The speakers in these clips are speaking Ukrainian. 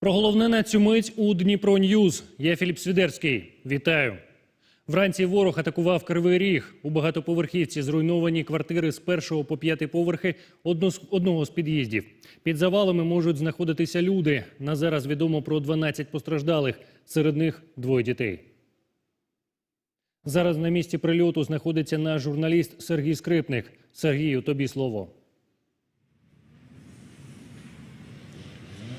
Про головне на цю мить у Дніпро Ньюз. Я Філіп Свідерський. Вітаю. Вранці ворог атакував Кривий Ріг. У багатоповерхівці зруйновані квартири з першого по п'ятий поверхи одного з під'їздів. Під завалами можуть знаходитися люди. На зараз відомо про 12 постраждалих. Серед них двоє дітей. Зараз на місці прильоту знаходиться наш журналіст Сергій Скрипник. Сергію, тобі слово.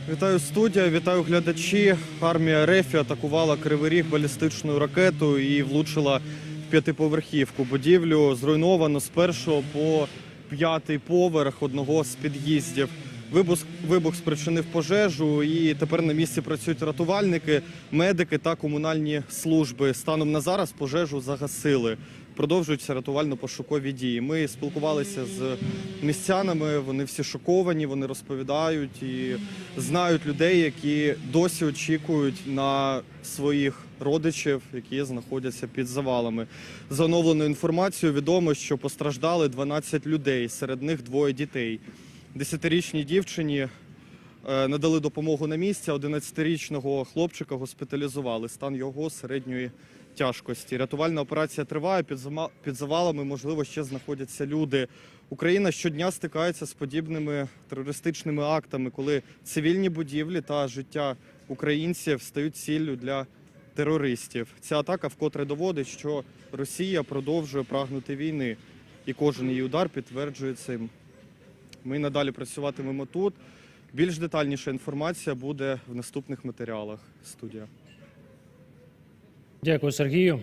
Вітаю студія, вітаю глядачі. Армія РФ атакувала Кривий Ріг балістичною ракетою і влучила в п'ятиповерхівку. Будівлю зруйновано з першого по п'ятий поверх одного з під'їздів. Вибух, вибух спричинив пожежу, і тепер на місці працюють рятувальники, медики та комунальні служби. Станом на зараз пожежу загасили. Продовжуються рятувально-пошукові дії. Ми спілкувалися з містянами. Вони всі шоковані, вони розповідають і знають людей, які досі очікують на своїх родичів, які знаходяться під завалами. За оновленою інформацією відомо, що постраждали 12 людей, серед них двоє дітей. Десятирічній дівчині е, надали допомогу на місці. а 11-річного хлопчика госпіталізували. Стан його середньої тяжкості. Рятувальна операція триває. Під завалами, можливо, ще знаходяться люди. Україна щодня стикається з подібними терористичними актами, коли цивільні будівлі та життя українців стають ціллю для терористів. Ця атака вкотре доводить, що Росія продовжує прагнути війни, і кожен її удар підтверджує цим. Ми надалі працюватимемо тут. Більш детальніша інформація буде в наступних матеріалах. Студія. Дякую, Сергію.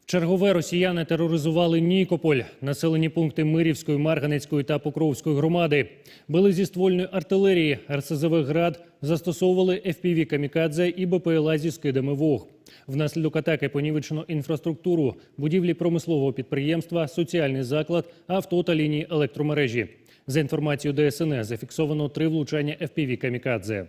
В чергове росіяни тероризували Нікополь, населені пункти Мирівської, Марганецької та Покровської громади. Били зі ствольної артилерії, РСЗВ «Град», застосовували FPV «Камікадзе» і БПЛА зі скидами ВОГ. Внаслідок атаки понівечено інфраструктуру, будівлі промислового підприємства, соціальний заклад, авто та лінії електромережі. За інформацією ДСНС, зафіксовано три влучання FPV «Камікадзе».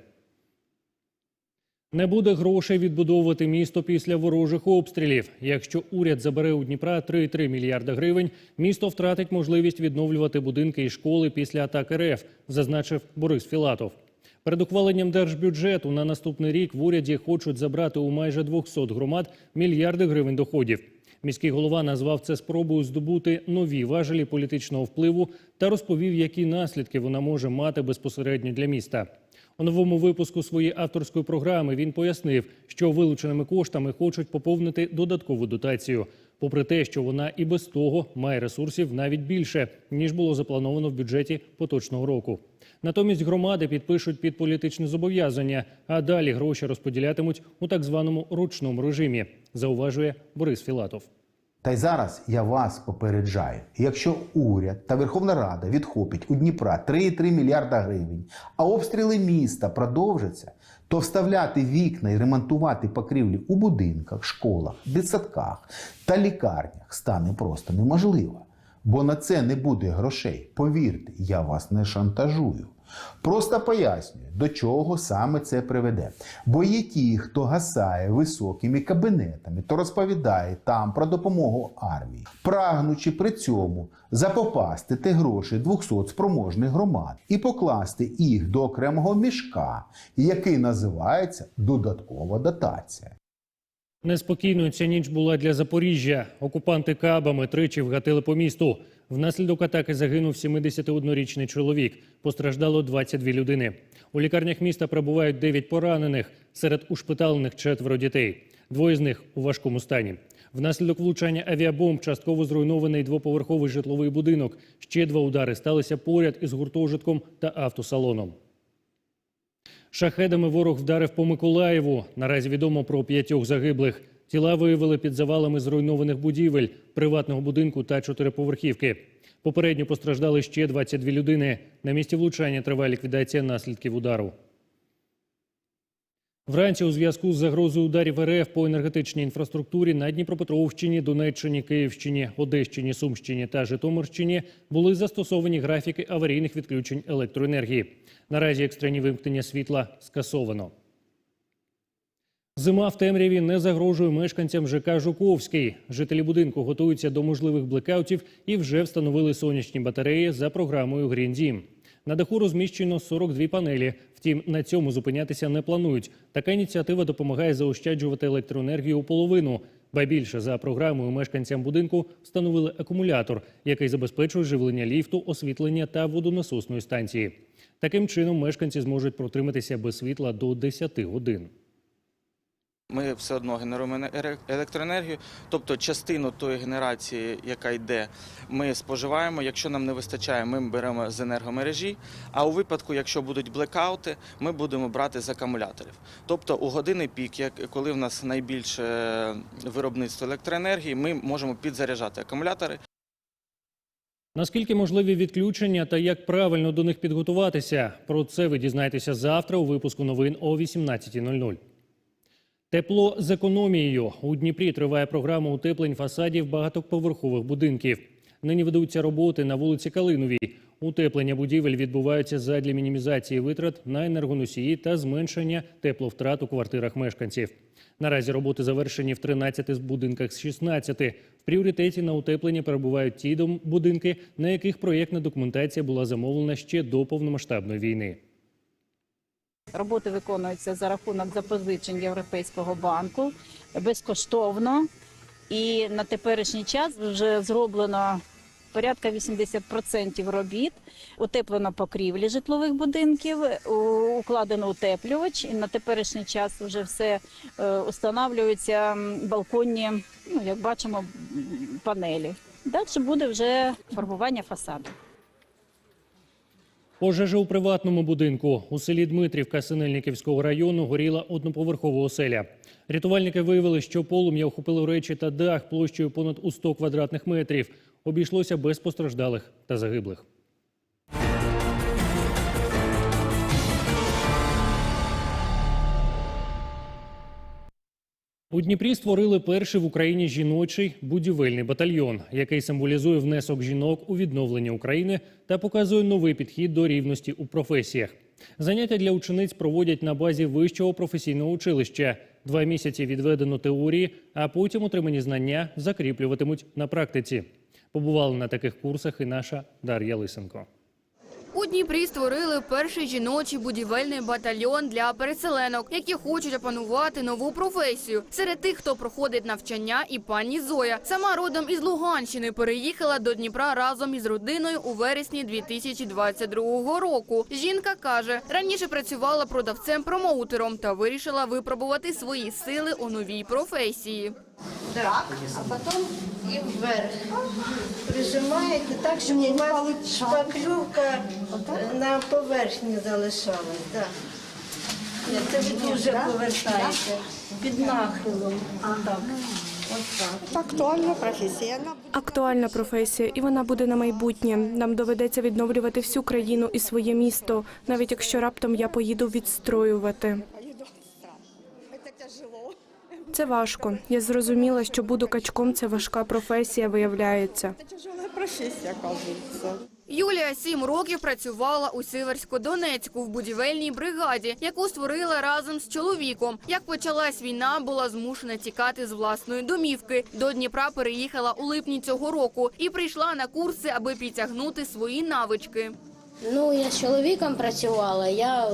Не буде грошей відбудовувати місто після ворожих обстрілів. Якщо уряд забере у Дніпра 3,3 мільярда гривень, місто втратить можливість відновлювати будинки і школи після атак РФ, зазначив Борис Філатов. Перед ухваленням держбюджету на наступний рік в уряді хочуть забрати у майже 200 громад мільярди гривень доходів. Міський голова назвав це спробою здобути нові важелі політичного впливу та розповів, які наслідки вона може мати безпосередньо для міста. У новому випуску своєї авторської програми він пояснив, що вилученими коштами хочуть поповнити додаткову дотацію, попри те, що вона і без того має ресурсів навіть більше ніж було заплановано в бюджеті поточного року. Натомість громади підпишуть під політичне зобов'язання, а далі гроші розподілятимуть у так званому ручному режимі, зауважує Борис Філатов. Та й зараз я вас попереджаю: якщо уряд та Верховна Рада відхопить у Дніпра 3,3 мільярда гривень, а обстріли міста продовжаться, то вставляти вікна і ремонтувати покрівлі у будинках, школах, дитсадках та лікарнях стане просто неможливо. Бо на це не буде грошей. Повірте, я вас не шантажую. Просто пояснюю, до чого саме це приведе. Бо є ті, хто гасає високими кабінетами, то розповідає там про допомогу армії, прагнучи при цьому запопастити гроші 200 спроможних громад і покласти їх до окремого мішка, який називається додаткова дотація. Неспокійною ця ніч була для Запоріжжя. Окупанти кабами тричі вгатили по місту. Внаслідок атаки загинув 71-річний чоловік. Постраждало 22 людини. У лікарнях міста перебувають 9 поранених. Серед ушпиталених четверо дітей. Двоє з них у важкому стані. Внаслідок влучання авіабомб частково зруйнований двоповерховий житловий будинок. Ще два удари сталися поряд із гуртожитком та автосалоном. Шахедами ворог вдарив по Миколаєву. Наразі відомо про п'ятьох загиблих. Тіла виявили під завалами зруйнованих будівель, приватного будинку та чотириповерхівки. Попередньо постраждали ще 22 людини. На місці влучання триває ліквідація наслідків удару. Вранці у зв'язку з загрозою ударів РФ по енергетичній інфраструктурі на Дніпропетровщині, Донеччині, Київщині, Одещині, Сумщині та Житомирщині були застосовані графіки аварійних відключень електроенергії. Наразі екстрені вимкнення світла скасовано. Зима в темряві не загрожує мешканцям ЖК Жуковський. Жителі будинку готуються до можливих блекаутів і вже встановили сонячні батареї за програмою «Гріндім». На даху розміщено 42 панелі. Втім, на цьому зупинятися не планують. Така ініціатива допомагає заощаджувати електроенергію у половину. Ба більше за програмою мешканцям будинку встановили акумулятор, який забезпечує живлення ліфту, освітлення та водонасосної станції. Таким чином мешканці зможуть протриматися без світла до 10 годин. Ми все одно генеруємо електроенергію, тобто частину тої генерації, яка йде, ми споживаємо. Якщо нам не вистачає, ми беремо з енергомережі. А у випадку, якщо будуть блекаути, ми будемо брати з акумуляторів. Тобто у години пік, коли в нас найбільше виробництво електроенергії, ми можемо підзаряджати акумулятори. Наскільки можливі відключення та як правильно до них підготуватися? Про це ви дізнаєтеся завтра у випуску новин о 18.00. Тепло з економією. У Дніпрі триває програма утеплень фасадів багатоповерхових будинків. Нині ведуться роботи на вулиці Калиновій. Утеплення будівель відбуваються задля мінімізації витрат на енергоносії та зменшення тепловтрат у квартирах мешканців. Наразі роботи завершені в 13 будинках з 16. В пріоритеті на утеплення перебувають ті будинки, на яких проєктна документація була замовлена ще до повномасштабної війни. Роботи виконуються за рахунок запозичень Європейського банку безкоштовно. І на теперішній час вже зроблено порядка 80% робіт. Утеплено покрівлі житлових будинків, укладено утеплювач. І на теперішній час вже все е, устанавлюються м, балконні, ну як бачимо, панелі. Далі буде вже фарбування фасаду. Пожежа у приватному будинку у селі Дмитрівка Синельниківського району горіла одноповерхова оселя. Рятувальники виявили, що полум'я охопило речі та дах площею понад у 100 квадратних метрів. Обійшлося без постраждалих та загиблих. У Дніпрі створили перший в Україні жіночий будівельний батальйон, який символізує внесок жінок у відновлення України та показує новий підхід до рівності у професіях. Заняття для учениць проводять на базі вищого професійного училища. Два місяці відведено теорії, а потім отримані знання закріплюватимуть на практиці. Побувала на таких курсах і наша Дар'я Лисенко. Дніпрі створили перший жіночий будівельний батальйон для переселенок, які хочуть опанувати нову професію. Серед тих, хто проходить навчання, і пані Зоя. Сама родом із Луганщини переїхала до Дніпра разом із родиною у вересні 2022 року. Жінка каже, раніше працювала продавцем-промоутером та вирішила випробувати свої сили у новій професії. Так, а потом и вверх. Прижимаєте так, щоб у вас шпаклювка е, на поверхні залишалась. Так. Ні, Це ви дуже повертаєте під нахилом. Так. Отак. Актуальна професія. Актуальна професія, і вона буде на майбутнє. Нам доведеться відновлювати всю країну і своє місто, навіть якщо раптом я поїду відстроювати. поїду стран. Це тяжело. Це важко. Я зрозуміла, що буду качком. Це важка професія, виявляється. Це тяжела професія, оказується. Юлія сім років працювала у Сіверсько-Донецьку в будівельній бригаді, яку створила разом з чоловіком. Як почалась війна, була змушена тікати з власної домівки. До Дніпра переїхала у липні цього року і прийшла на курси, аби підтягнути свої навички. Ну, я з чоловіком працювала, я е,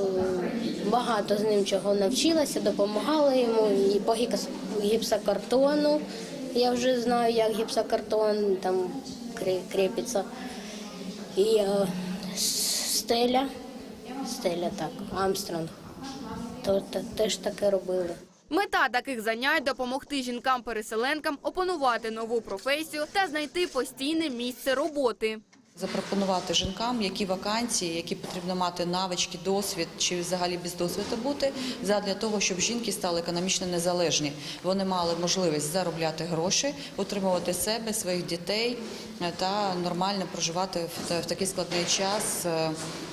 багато з ним чого навчилася, допомагала йому і по гіпсокартону. Я вже знаю, як гіпсокартон там крі- кріпиться. І е, стеля, стеля так, Амстронг. То, те- теж таке робили. Мета таких занять допомогти жінкам-переселенкам опанувати нову професію та знайти постійне місце роботи. Запропонувати жінкам, які вакансії, які потрібно мати навички, досвід чи взагалі без досвіду бути, задля того, щоб жінки стали економічно незалежні. Вони мали можливість заробляти гроші, утримувати себе, своїх дітей е, та нормально проживати в такий складний час е,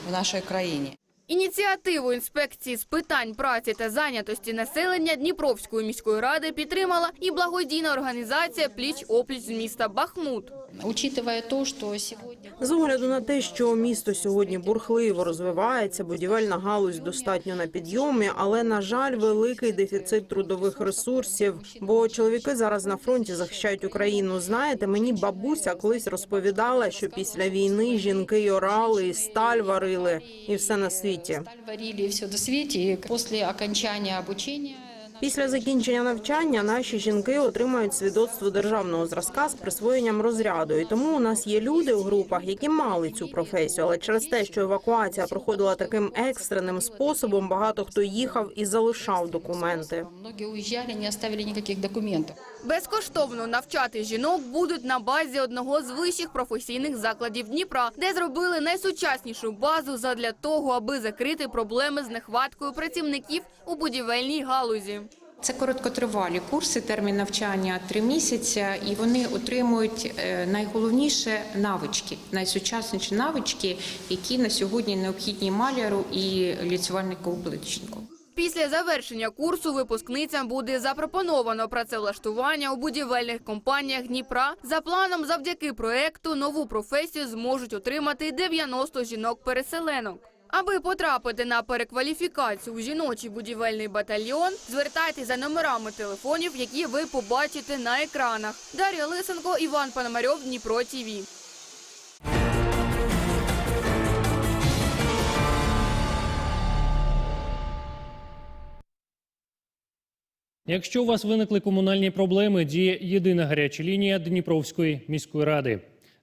в нашій країні. Ініціативу інспекції з питань праці та зайнятості населення Дніпровської міської ради підтримала і благодійна організація Пліч опліч з міста Бахмут. Учитывая то, что сегодня... З огляду на те, що місто сьогодні бурхливо розвивається, будівельна галузь достатньо на підйомі, але на жаль, великий дефіцит трудових ресурсів. Бо чоловіки зараз на фронті захищають Україну. Знаєте, мені бабуся колись розповідала, що після війни жінки й орали, і сталь варили, і все на світі. варили и все до свете. И после окончания обучения Після закінчення навчання наші жінки отримають свідоцтво державного зразка з присвоєнням розряду. І тому у нас є люди у групах, які мали цю професію, але через те, що евакуація проходила таким екстреним способом, багато хто їхав і залишав документи. не оставили никаких документов. Безкоштовно навчати жінок будуть на базі одного з вищих професійних закладів Дніпра, де зробили найсучаснішу базу задля того, аби закрити проблеми з нехваткою працівників у будівельній галузі. Це короткотривалі курси, термін навчання три місяці, і вони отримують е, найголовніше навички, найсучасніші навички, які на сьогодні необхідні маляру і ліцювальнику плиточнику. Після завершення курсу випускницям буде запропоновано працевлаштування у будівельних компаніях Дніпра. За планом, завдяки проекту, нову професію зможуть отримати 90 жінок-переселенок. Аби потрапити на перекваліфікацію у жіночий будівельний батальйон, звертайтеся за номерами телефонів, які ви побачите на екранах. Дар'я Лисенко, Іван Пономарьов, Дніпро ТІВІ. Якщо у вас виникли комунальні проблеми, діє єдина гаряча лінія Дніпровської міської ради.